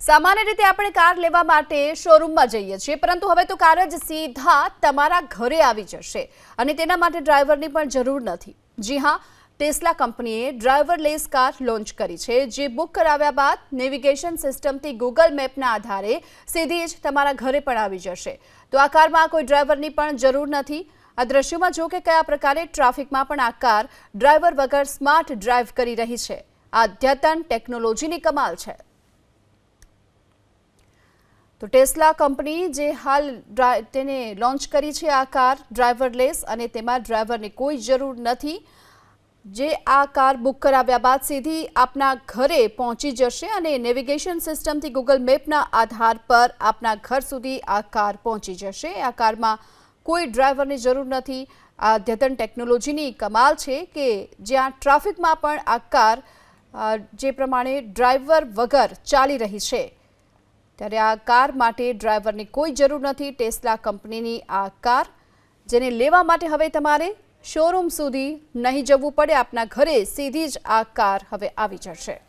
સામાન્ય રીતે આપણે કાર લેવા માટે શોરૂમમાં જઈએ છીએ, પરંતુ હવે તો કાર જ સીધા તમારા ઘરે આવી જશે અને તેના માટે ડ્રાઈવરની પણ જરૂર નથી. જી હા ટેસ્લા કંપનીએ ડ્રાઈવરલેસ કાર લોન્ચ કરી છે, જે બુક કરાવ્યા બાદ નેવિગેશન સિસ્ટમથી ગૂગલ મેપના આધારે સીધી જ તમારા ઘરે પણ આવી જશે. તો આ કારમાં કોઈ ડ્રાઈવરની પણ જરૂર નથી. આ દ્રશ્યોમાં જો કે કયા પ્રકારે ટ્રાફિકમાં પણ આ કાર ડ્રાઈવર વગર સ્માર્ટ ડ્રાઈવ કરી રહી છે. આ અદ્યતન ટેકનોલોજીની કમાલ છે. તો ટેસ્લા કંપની જે હાલ તેને લોન્ચ કરી છે આ કાર ડ્રાઈવરલેસ અને તેમાં ડ્રાઈવરની કોઈ જરૂર નથી. જે આ કાર બુક કરાવ્યા બાદ સીધી આપના ઘરે પહોંચી જશે અને નેવિગેશન સિસ્ટમથી ગૂગલ મેપના આધાર પર આપના ઘર સુધી આ કાર પહોંચી જશે. આ કારમાં કોઈ ડ્રાઈવરની જરૂર નથી. આ અદ્યતન ટેકનોલોજીની કમાલ છે કે જ્યાં ટ્રાફિકમાં પણ આ કાર જે પ્રમાણે ડ્રાઈવર વગર ચાલી રહી છે. ત્યારે આ કાર માટે ડ્રાઈવરની કોઈ જરૂર નથી. ટેસ્લા કંપનીની આ કાર જેને લેવા માટે હવે તમારે શોરૂમ સુધી નહીં જવું પડે. આપના ઘરે સીધી જ આ કાર હવે આવી જશે.